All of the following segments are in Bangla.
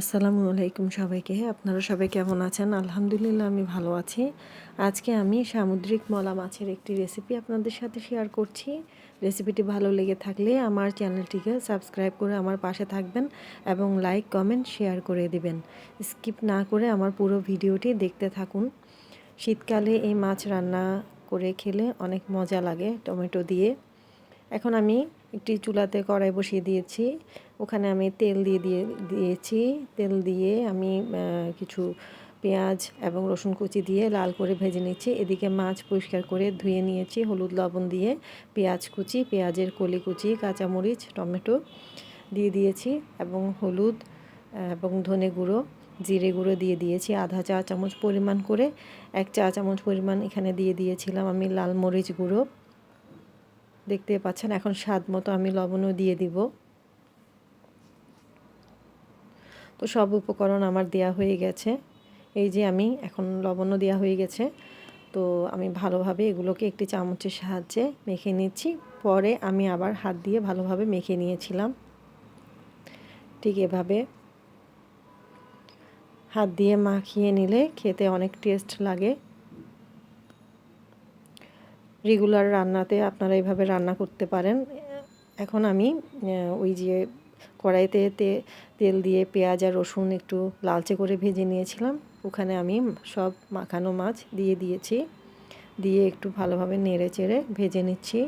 আসসালামু আলাইকুম সবাইকে। আপনারা সবাই কেমন আছেন? আলহামদুলিল্লাহ, আমি ভালো আছি। আজকে আমি সামুদ্রিক মলা মাছের একটি রেসিপি আপনাদের সাথে শেয়ার করছি। রেসিপিটি ভালো লেগে থাকলে আমার চ্যানেলটিকে সাবস্ক্রাইব করে আমার পাশে থাকবেন এবং লাইক কমেন্ট শেয়ার করে দিবেন। স্কিপ না করে আমার পুরো ভিডিওটি দেখতে থাকুন। শীতকালে এই মাছ রান্না করে খেলে অনেক মজা লাগে টমেটো দিয়ে। এখন আমি একটি চুলাতে কড়াই বসিয়ে দিয়েছি। ওখানে আমি তেল দিয়ে দিয়ে দিয়েছি। তেল দিয়ে আমি কিছু পেঁয়াজ এবং রসুন কুচি দিয়ে লাল করে ভেজে নিচ্ছি। এদিকে মাছ পরিষ্কার করে ধুয়ে নিয়েছি, হলুদ লবণ দিয়ে পেঁয়াজ কুচি, পেঁয়াজের কলি কুচি, কাঁচামরিচ, টমেটো দিয়ে দিয়েছি এবং হলুদ, এবং ধনে গুঁড়ো, জিরে গুঁড়ো দিয়ে দিয়েছি। আধা চা চামচ পরিমাণ করে, এক চা চামচ পরিমাণ এখানে দিয়ে দিয়েছিলাম আমি লাল মরিচ গুঁড়ো। দেখতে পাচ্ছেন, এখন স্বাদ মতো আমি লবণও দিয়ে দিব। তো সব উপকরণ আমার দেয়া হয়ে গেছে। এই যে আমি এখন লবণও দেওয়া হয়ে গেছে। তো আমি ভালোভাবে এগুলোকে একটি চামচের সাহায্যে মেখে নিচ্ছি। পরে আমি আবার হাত দিয়ে ভালোভাবে মেখে নিয়েছিলাম। ঠিক এভাবে হাত দিয়ে মাখিয়ে নিলে খেতে অনেক টেস্ট লাগে। রেগুলার রান্নাতে আপনারা এভাবে রান্না করতে পারেন। এখন আমি ওই যে কড়াইতে তেল দিয়ে পেঁয়াজ আর রসুন একটু লালচে করে ভেজে নিয়েছিলাম। ওখানে আমি সব মাখানো মাছ দিয়ে দিয়েছি। দিয়ে একটু ভালোভাবে নেড়ে চেড়ে ভেজে নিচ্ছি।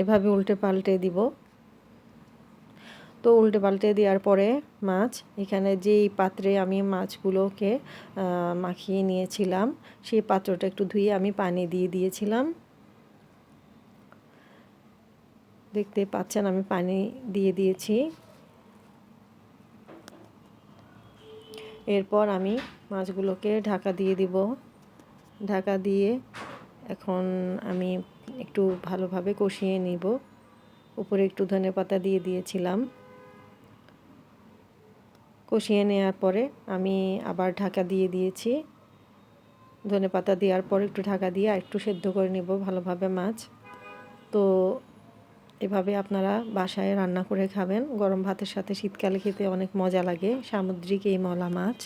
এভাবে উল্টে পাল্টে দিব। তো উল্টে পাল্টে দেওয়ার পরে মাছ, এখানে যেই পাত্রে আমি মাছগুলোকে মাখিয়ে নিয়েছিলাম, সেই পাত্রটা একটু ধুয়ে আমি পানি দিয়ে দিয়েছিলাম। দেখতে পাচ্ছেন, আমি পানি দিয়ে দিয়েছি। এরপর আমি মাছগুলোকে ঢাকা দিয়ে দিব। ঢাকা দিয়ে এখন আমি একটু ভালোভাবে কষিয়ে নিব। উপরে একটু ধনে পাতা দিয়ে দিয়েছিলাম। কষিয়ে নেওয়ার পরে আমি আবার ঢাকা দিয়ে দিয়েছি। ধনে পাতা দেওয়ার পর একটু ঢাকা দিয়ে একটু সেদ্ধ করে নেব ভালোভাবে মাছ। তো এভাবে আপনারা বাসায় রান্না করে খাবেন। গরম ভাতের সাথে শীতকালে খেতে অনেক মজা লাগে। সামুদ্রিক এই মলা মাছ।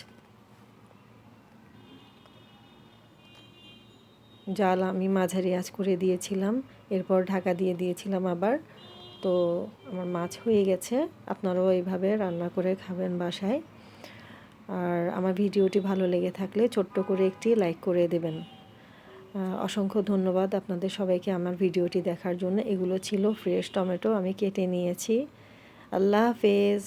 জাল আমি মাঝারি আঁচ করে দিয়েছিলাম। এরপর ঢাকা দিয়ে দিয়েছিলাম আবার তো আমার মাছ হয়ে গেছে। আপনারাও এইভাবে রান্না করে খাবেন বাসায়। আর আমার ভিডিওটি ভালো লেগে থাকলে ছোট্ট করে একটি লাইক করে দেবেন। অসংখ্য ধন্যবাদ আপনাদের সবাইকে আমার ভিডিওটি দেখার জন্য। এগুলো ছিল ফ্রেশ টমেটো আমি কেটে নিয়েছি। আল্লাহ হাফেজ।